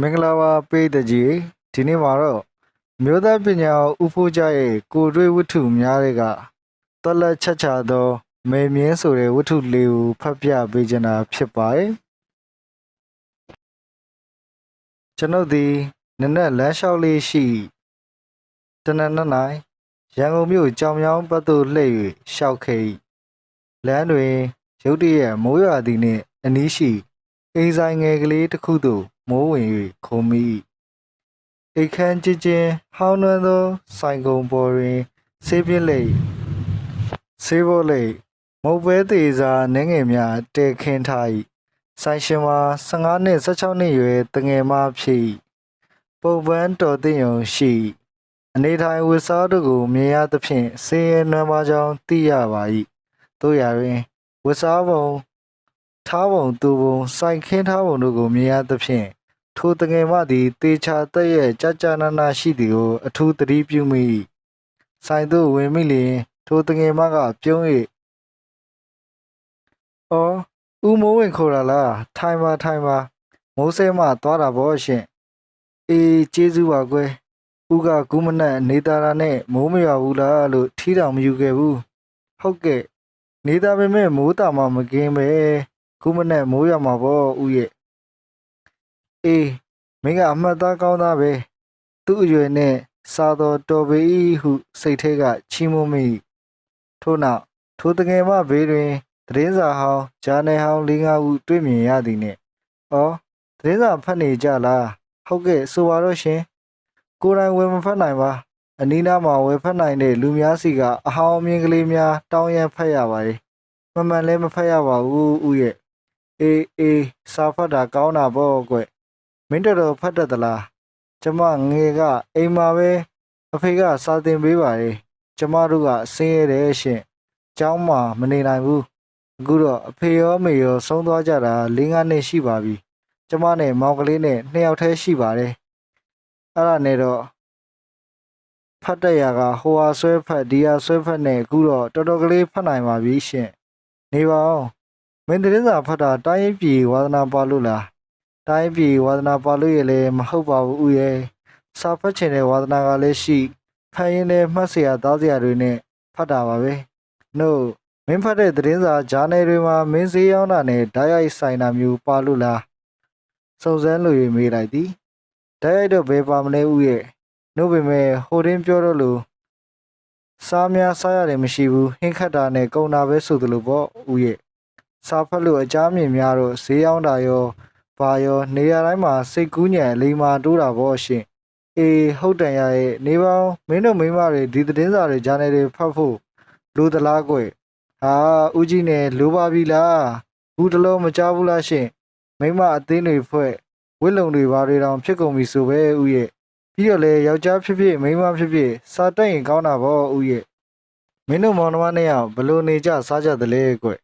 မင်္ဂလာပါပေးတကြီးဒီနေ့မှာတော့မြို့သားပညာဥဖို့ကြရဲ့ကိုယ်တွေ့ဝတ္ထုများတွေကတော်လက်ချက်ချသောမေမြင်းဆိုတဲ့ဝတ္ထုလေးကိုဖတ်ပြပေးချင်တာဖြစ်ပါတယ်ကျွန်ုပ်ဒီနက်နက်လမ်းလျှောက်လေးရှိတနက်နက်၌ရန်ကုန်မြို့ကြောင်မြောင်းဘက်သို့လှည့်၍ရှောက်ခဲ့၏လမ်းတွင်ရုတ်တရက်မိုးရွာသည်နှင့်အနီးရှိ အိမ်ဆိုင်ငယ်ကလေးတစ်ခုသို့မိုးဝင်၍ခုံမိ၏အိတ်ခမ်းကျချင်းဟောင်းနှွမ်းသော ဆိုင်ကုံပေါ်တွင်ဆေးပြင်းလိတ်ဆေးဘောလိတ်မုတ်ပဲသေးစာနှငယ်များတဲခင်းထား၏ဆိုင်ရှင်မှာ15နှစ်16နှစ်ရွယ်တငယ်မဖြစ်၏ပုံပန်းတော်သိယုံရှိ၏အနေထိုင်ဝတ်စားတို့ကိုမြင်ရသဖြင့်စင်းရဲနွမ်းပါကြောင်းသိရပါ၏တို့ရာတွင်ဝတ်စားပုံ ထားပုံသူပုံစိုင်ခင်းထားပုံတို့ကိုမြင်ရသဖြင့်ထိုတငယ်မသည်တေချာတက်ရဲ့ကြာကြာနာနာရှိသည်ကိုအထူးသတိပြုမိ၏ဆိုင်သို့ဝင်မိလျင်ထိုတငယ်မကပြုံး၍အော်ဦးမိုးဝင်ခေါ်တာလားထိုင်ပါထိုင်ပါမိုးစဲမှသွားတာပေါ့ရှင်အေးကျေးဇူးပါကွယ်ဦးကကူးမနက်နေသားတာနဲ့မိုးမရွာဘူးလားလို့ထီးတောင်မယူခဲ့ဘူးဟုတ်ကဲ့နေသားပေမဲ့မိုးတာမှမကင်းပဲ ခုမနဲ့မိုးရမှာပေါ့ဦးရဲ့အေးမင်းကအမှတ်သားကောင်းသားပဲသူ့အရွယ်နဲ့စာတော်တော်ပေ၏ဟုစိတ်ထဲကချီးမွမ်းမိထို့နောက်ထိုတငယ်မဘေးတွင်သတင်းစာဟောင်းဂျာနယ်ဟောင်းလေးငါးခုတွေ့မြင်ရသည်နှင့်ဩသတင်းစာဖတ်နေကြလားဟုတ်ကဲ့ဆိုပါတော့ရှင်ကိုယ်တိုင်ဝယ်မဖတ်နိုင်ပါအနီးနားမှာဝယ်ဖတ်နိုင်တဲ့လူများစီကအဟောင်းအမြင်ကလေးများတောင်းရန်ဖတ်ရပါတယ်မမှန်လည်းမဖတ်ရပါဘူးဦးရဲ့ အေးအေးစာဖတ်တာကောင်းတာပေါ့ကွမင်းတော်တော်ဖတ်တတ်သလားကျမငယ်ကအိမ်မှာပဲအဖေကစာသင်ပေးပါတယ်ကျမတို့ကဆင်းရဲတယ်ရှင်ကျောင်းမှာမနေနိုင်ဘူးအခုတော့အဖေရောမေရောဆုံးသွားကြတာ၄၅နှစ်ရှိပါပြီကျမနဲ့မောင်ကလေးနဲ့နှစ်ယောက်တည်းရှိပါတယ်အဲ့ဒါနဲ့တော့ဖတ်တရကဟိုဟာဆွဲဖတ်ဒီဟာဆွဲဖတ်နဲ့အခုတော့တော်တော်ကလေးဖတ်နိုင်ပါပြီရှင်နေပါအောင် မင်းသတင်းစာဖတ်တာတိုင်းပြည်ဝါသနာပါလို့လားတိုင်းပြည်ဝါသနာပါလို့ရလေမဟုတ်ပါဘူးဦးရဲ့စာဖတ်ချင်တဲ့ဝါသနာကလည်းရှိဖတ်ရင်လည်းမှတ်စရာသားစရာတွေနဲ့ဖတ်တာပါပဲနို့မင်းဖတ်တဲ့သတင်းစာဂျာနယ်တွေမှာမင်းစည်းရောင်းတာနဲ့ဓာတ်ရိုက်ဆိုင်တာမျိုးပါလို့လားစုံစမ်းလို့ရမေးလိုက်သည်ဓာတ်ရိုက်တော့ဘယ်ပါမလဲဦးရဲ့နို့ပေမဲ့ဟိုတင်းပြောတော့လို့စားများစားရတယ်မရှိဘူးဟင်းခတ်တာနဲ့ကုံတာပဲဆိုသလိုပေါ့ဦးရဲ့ စာဖတ်လို့အကြမ်းမြင်များတော့ဈေးရောက်တာရောဘာရောနေရာတိုင်းမှာစိတ်ကူးညံလိမ္မာတိုးတာပေါ့ရှင်အေးဟုတ်တန်ရရဲ့နေပေါင်းမင်းတို့မိန်းမတွေဒီသတင်းစာတွေဂျာနယ်တွေဖတ်ဖို့လိုသလားကွဟာဦးကြီးနဲ့လိုပါပြီလားဘူးတလုံးမကြောက်ဘူးလားရှင်မိန်းမအသင်းတွေဖွဲ့ဝစ်လုံတွေဘာတွေတောင်ဖြစ်ကုန်ပြီဆိုပဲဦးရဲ့ပြီးတော့လေယောက်ျားဖြစ်ဖြစ်မိန်းမဖြစ်ဖြစ်စာတက်ရင်ကောင်းတာပေါ့ဦးရဲ့မင်းတို့မောင်နှမနှစ်ယောက်ဘလို့နေကြစားကြသလဲကွဩ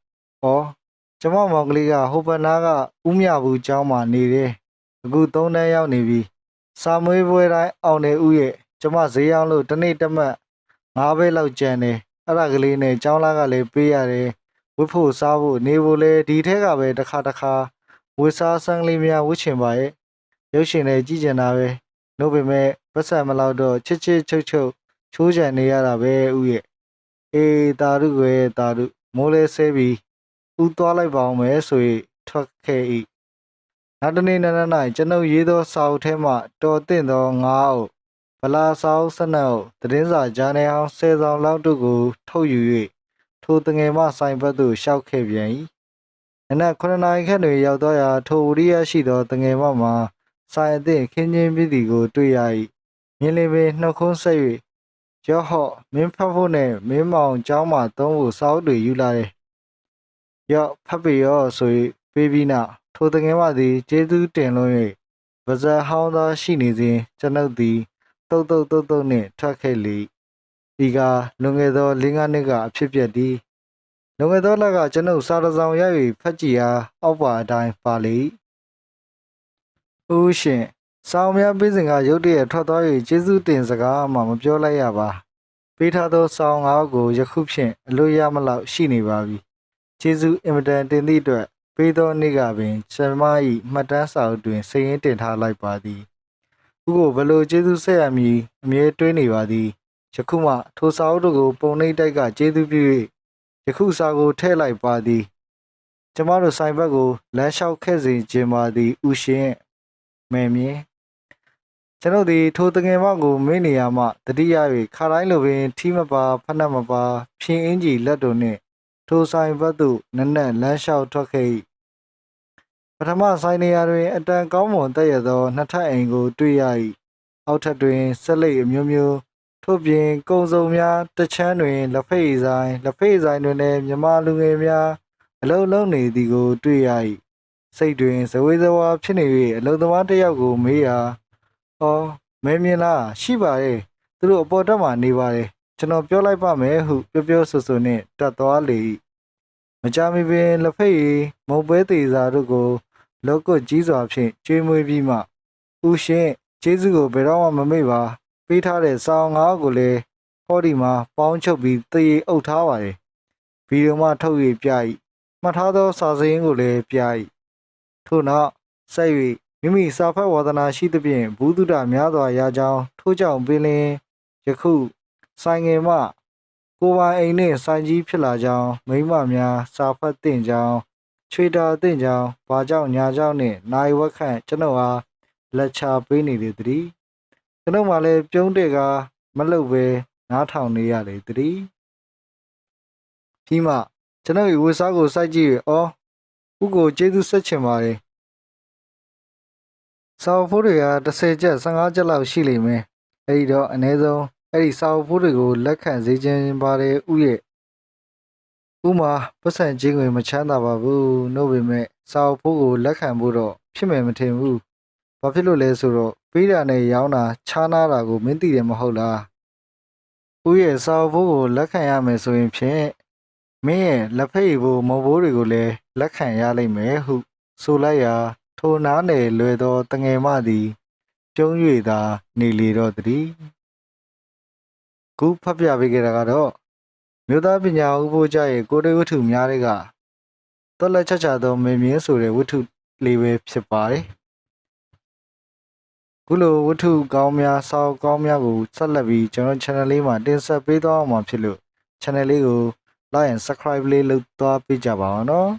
ကျမမောင်ကလေးကဟိုဘက်နားကဥမြဘူးကျောင်းမှာနေတယ်အခုသုံးတန်းရောက်နေပြီစာမွေးပွဲတိုင်းအောင်နေဥရဲ့ကျမဈေးရောက်လို့တစ်နေ့တစ်မှတ်၅ဘဲလောက်ကျန်တယ်အဲ့ဒါကလေးနဲ့ကျောင်းသားကလည်းပေးရတယ်ဝတ်ဖို့စားဖို့နေဖို့လဲဒီထက်ကပဲတစ်ခါတစ်ခါဝတ်စားဆန်းကလေးများဝတ်ချင်ပါရဲ့ရုပ်ရှင်လည်းကြည့်ကျင်တာပဲနှုတ်ပေမဲ့ပတ်စံမလောက်တော့ချစ်ချစ်ချုပ်ချုပ်ချိုးချန်နေရတာပဲဥရဲ့အေးတာရုကွယ်တာရုမိုးလဲဆဲပြီး ဥသွားလိုက်ပါအောင်မယ်ဆို၍ထွက်ခဲ့၏နောက်တနေ့နန၌ကျွန်ုပ်ရေးသောစာအုပ်ထဲမှတော်တင့်သောငါးအုပ်ဗလာစာအုပ်၁၂အုပ်သတင်းစာဂျာနယ်အောင်၁၀ဆောင်လောက်တို့ကို ထုတ်ယူ၍ထိုတငယ်မဆိုင်ဘက်သို့ရှောက်ခဲ့ပြန်၏နနက်9နာရီခန့်တွင်ရောက်သောရာထိုဝရိယရှိသောတငယ်မမှာဆိုင်အသည့်ခင်းချင်းပြည်သည်ကိုတွေ့ရ၏မြင်းလေးပင်နှုတ်ခုံးဆက်၍ကျော်ဟော့မင်းဖတ်ဖို့နဲ့မင်းမောင်ကျောင်းမှာသုံးဖို့စာအုပ်တွေယူလာတယ် ရော့ဖတ်ပေရော့ဆို၍ပေးပြီးနောက်ထိုတငယ်မသည်ကျေးဇူးတင်လွန်း၍ဗဇက်ဟောင်းသားရှိနေစဉ်ကျွန်ုပ်သည်တုတ်တုတ်တုတ်တုတ်နှင့်ထွက်ခဲ့လေဤကလွန်ခဲ့သော၄၅နှစ်ကအဖြစ်ပြက်သည်လွန်ခဲ့သောလကကျွန်ုပ်စာတစ်စောင်ရ၍ဖတ်ကြည့်ရာအောက်ပါအတိုင်းပါလေဦးရှင်စောင်းများပေးစဉ်ကရုတ်တရက်ထွက်သွား၍ကျေးဇူးတင်စကားမှမပြောလိုက်ရပါပေးထားသောစောင်းငါးကိုယခုဖြင့်အလို့ရမလောက်ရှိနေပါပြီ ကျေးဇူးအင်မတန်တင်သည့်အတွက်ပေးသောနေ့ကပင်ကျွန်မ၏မှတ်တမ်းစာအုပ်တွင်စာရင်းတင်ထားလိုက်ပါသည်ဥကိုဘယ်လိုကျေးဇူးဆက်ရမည်အမြဲတွေးနေပါသည်ယခုမှထိုစာအုပ်တို့ကိုပုံနှိပ်တိုက်ကကျေးဇူးပြု၍ယခုစာကိုထည့်လိုက်ပါသည်ကျမတို့ဆိုင်ဘက်ကိုလမ်းလျှောက်ခဲ့စေခြင်းပါသည်ဥရှင်မယ်မြင်ကျွန်ုပ်သည်ထိုတငယ်မကိုမေ့နေရမှတတိယ၍ခါတိုင်းလိုပင်ထီးမပါဖက်နှက်မပါဖြင်းအင်းကြီးလက်တို့နှင့် ထိုဆိုင်ဘက်သို့နက်နက်လမ်းလျှောက်ထွက်ခဲ့၏ပထမဆိုင်နေရာတွင် အတန်ကောင်းမွန်တက်ရသောနှစ်ထပ်အိမ်ကို တွေ့ရ၏အောက်ထပ်တွင်ဆက်လိပ်အမျိုးမျိုးထို့ပြင်ကုံစုံများတစ်ချမ်းတွင်လက်ဖိတ်ဆိုင်လက်ဖိတ်ဆိုင်တွင်လည်းမြမလူငယ်များအလုံးလုံးနေသည်ကို တွေ့ရ၏စိတ်တွင်ဇဝေဇဝါဖြစ်နေ၍အလုံသမားတစ်ယောက်ကိုမေးရာဩမဲမြင်လားရှိပါရဲ့သူတို့အပေါ်တက်မှနေပါတယ် ကျွန်တော်ပြောလိုက်ပါမယ်ဟုပြောပြောဆိုဆိုနှင့်တက်သွားလေ၏မကြမီပင်လက်ဖက်ရည်မုံပွဲသေးစာတို့ကိုလောကုတ်ကြီးစွာဖြင့်ကျွေးမွေးပြီးမှဦးရှင်ကျေးဇူးကိုဘယ်တော့မှမမေ့ပါပေးထားတဲ့စောင်းငါးကိုလည်းဟောဒီမှာပေါင်းချုပ်ပြီးတရေအုပ်ထားပါတယ်ဗီဒီယိုမှထုတ်၍ပြ၏မှတ်ထားသောစာစရင်းကိုလည်းပြ၏ထို့နောက်ဆက်၍မိမိစာဖတ်ဝါဒနာရှိသဖြင့်ဘူးတုဒ္ဒများစွာရကြောင်းထို့ကြောင့်ပင်လင်ယခု ဆိုင်ငယ်မှကိုယ်ပိုင်အိမ်နှင့်ဆိုင်ကြီးဖြစ်လာကြောင်းမိမများစာဖတ်တင်ကြောင်းချွေတာတင်ကြောင်းဘာကြောင့်ညာကြောင့်နှင့်နိုင်ဝက်ခန့်ကျွန်ုပ်အားလက်ချပေးနေလေသည်ကျွန်ုပ်မှလည်းပြုံးတဲ့ကမလုတ်ပဲနားထောင်နေရလေသည်ပြီးမှကျွန်ုပ်၏ဝတ်စားကိုစိုက်ကြည့်၍အော်ဥကိုကျေးဇူးဆက်ချင်ပါတယ်စာအုပ်ဖိုးတွေက30ကျပ်15ကျပ်လောက်ရှိလိမ့်မယ်အဲဒီတော့အနည်းဆုံး အဲ့ဒီစာအုပ်ဖိုးတွေကိုလက်ခံစေခြင်းပါတယ်ဥရဲ့ဥမာပတ်စံချင်းတွေမချမ်းသာပါဘူးနှုတ်ပေမဲ့စာအုပ်ဖိုးကိုလက်ခံဖို့တော့ဖြစ်မယ်မထင်ဘူးဘာဖြစ်လို့လဲဆိုတော့ပေးတာနဲ့ရောင်းတာခြားနာတာကိုမင်းသိတယ်မဟုတ်လားဥရဲ့စာအုပ်ဖိုးကိုလက်ခံရမယ်ဆိုရင်ဖြင့်မင်းရဲ့လက်ဖက်ရည်ဖို့မုံဘိုးတွေကိုလည်းလက်ခံရလိမ့်မယ်ဟု ဆိုလိုက်ရာထိုနားနယ်လွယ်သောတငယ်မသည်ကျုံး၍သာနေလေတော့သည် ခုဖတ်ပြပေးခဲ့တာကတော့မြို့သားပညာဥဖို့ကြရဲ့ကိုရိဝတ္ထုများတွေကတော်လက်ချက်ချသောမေမြင်းဆိုတဲ့ဝတ္ထုလေးပဲဖြစ်ပါတယ်ခုလိုဝတ္ထုကောင်းများစောက်ကောင်းများကိုဆက်လက်ပြီးကျွန်တော် channel လေးမှာတင်ဆက်ပေးသွားအောင်မှာဖြစ်လို့ channel လေးကို like and subscribe လေးလုပ်သွားပေးကြပါအောင်နော်